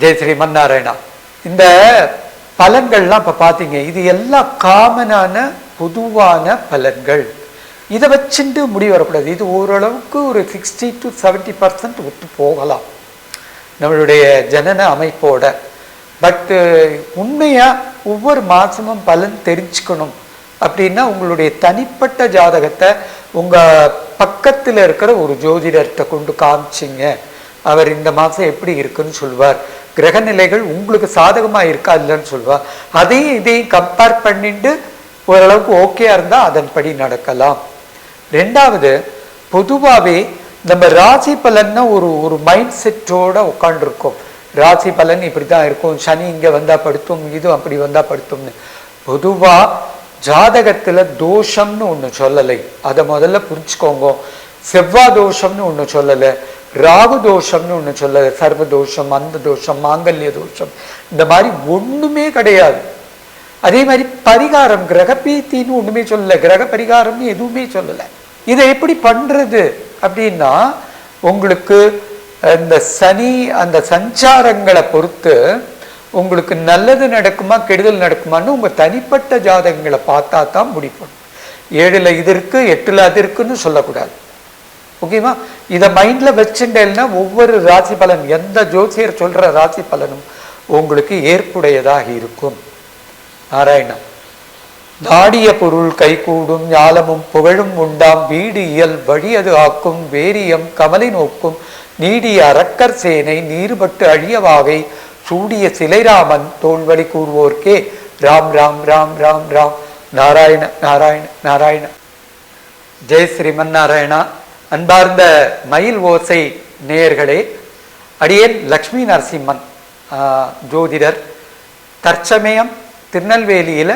ஜெய் ஸ்ரீமன் இந்த பலன்கள்லாம் இப்போ பார்த்தீங்க இது எல்லாம் காமனான பொதுவான பலன்கள். இதை வச்சுட்டு முடிவு வரக்கூடாது. இது ஓரளவுக்கு ஒரு சிக்ஸ்டி டு செவன்ட்டி பர்சன்ட் ஒத்து போகலாம். நம்மளுடைய ஜனன அமைப்போட. பட்டு உண்மையாக ஒவ்வொரு மாதமும் பலன் தெரிஞ்சுக்கணும். அப்படின்னா உங்களுடைய தனிப்பட்ட ஜாதகத்தை உங்கள் பக்கத்தில் இருக்கிற ஒரு ஜோதிடர்கிட்ட கொண்டு காமிச்சிங்க. அவர் இந்த மாதம் எப்படி இருக்குன்னு சொல்வார். கிரகநிலைகள் உங்களுக்கு சாதகமாக இருக்கா இல்லைன்னு சொல்வார். அதையும் இதையும் கம்பேர் பண்ணிட்டு ஓரளவுக்கு ஓகேயா இருந்தால் அதன்படி நடக்கலாம். ரெண்டாவது பொதுவாகவே நம்ம ராசி பலன்னா ஒரு ஒரு மைண்ட் செட்டோட உட்காண்டிருக்கோம் ராசி பலன் இப்படி தான் இருக்கும். சனி இங்கே வந்தால் படுத்தும் இது அப்படி வந்தால் படுத்தும்னு. பொதுவாக ஜாதகத்தில் தோஷம்னு ஒன்று சொல்லலை. அதை முதல்ல புரிஞ்சுக்கோங்க. செவ்வாய் தோஷம்னு ஒன்று சொல்லலை. ராகு தோஷம்னு ஒன்று சொல்லலை சர்வ தோஷம் அந்த தோஷம் மாங்கல்ய தோஷம் இந்த மாதிரி ஒன்றுமே கிடையாது. அதே மாதிரி பரிகாரம் கிரகபீத்தின்னு ஒன்றுமே சொல்லலை. கிரக பரிகாரம்னு எதுவுமே சொல்லலை. இதை எப்படி பண்ணுறது அப்படின்னா உங்களுக்கு இந்த சனி அந்த சஞ்சாரங்களை பொறுத்து உங்களுக்கு நல்லது நடக்குமா கெடுதல் நடக்குமான்னு உங்கள் தனிப்பட்ட ஜாதகங்களை பார்த்தா தான் முடிப்போம் ஏழில் இது இருக்குது எட்டில் அது இருக்குன்னு சொல்லக்கூடாது. ஓகேவா இதை மைண்டில் வச்சுட்டேன்னா ஒவ்வொரு ராசி பலன் எந்த ஜோசியர் சொல்ற ராசி பலனும் உங்களுக்கு ஏற்புடையதாக இருக்கும். நாராயணம். நாடிய பொருள் கைகூடும் ஞாலமும் புகழும் உண்டாம் வீடு இயல் வழியது ஆக்கும் வேரியம் கமலை நோக்கும் நீடிய அரக்கர் சேனை நீர்பட்டு அழியவாகை சூடிய சிலைராமன் தோல்வழி கூறுவோர்க்கே ராம் ராம் ராம் ராம் ராம். நாராயண நாராயண நாராயண. ஜெய் ஸ்ரீமன் நாராயணா. அன்பார்ந்த மயில் ஓசை நேயர்களே அடியேன் லக்ஷ்மி நரசிம்மன் ஜோதிடர். தற்சமயம் திருநெல்வேலியில்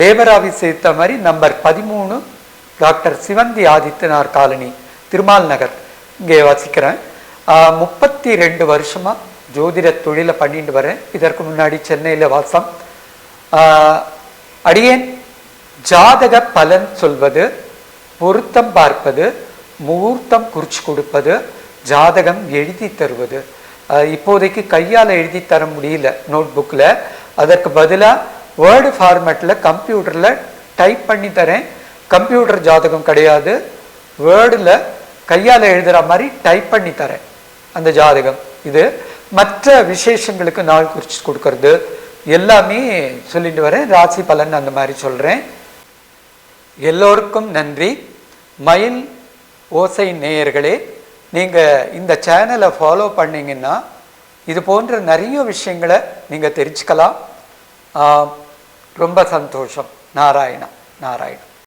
லேபர் ஆஃபீஸ் சேர்த்த மாதிரி நம்பர் பதிமூணு டாக்டர் சிவந்தி ஆதித்யநாத் காலனி திருமால் நகர். இங்கே வசிக்கிறேன். முப்பத்தி ரெண்டு வருஷமாக ஜோதிட தொழிலை பண்ணிட்டு வரேன். இதற்கு முன்னாடி சென்னையில் வாசம். அடியேன் ஜாதக பலன் சொல்வது பொருத்தம் பார்ப்பது முகூர்த்தம் குறிச்சு கொடுப்பது ஜாதகம் எழுதி தருவது. இப்போதைக்கு கையால் எழுதி தர முடியல நோட் புக்கில் அதற்கு பதிலாக வேர்டு ஃபார்மேட்டில் கம்ப்யூட்டரில் டைப் பண்ணி தரேன். கம்ப்யூட்டர் ஜாதகம் கிடையாது. வேர்டில் கையால் எழுதுகிற மாதிரி டைப் பண்ணி தரேன் அந்த ஜாதகம். இது மற்ற விசேஷங்களுக்கு நாள் குறித்து கொடுக்கறது. எல்லாமே சொல்லிட்டு வரேன். ராசி பலன் அந்த மாதிரி சொல்கிறேன் எல்லோருக்கும் நன்றி. மயில் ஓசை நேயர்களே நீங்கள் இந்த சேனலை ஃபாலோ பண்ணிங்கன்னா இது போன்ற நிறைய விஷயங்களை நீங்கள் தெரிஞ்சுக்கலாம். ரொம்ப சந்தோஷம். நாராயணா நாராயணா.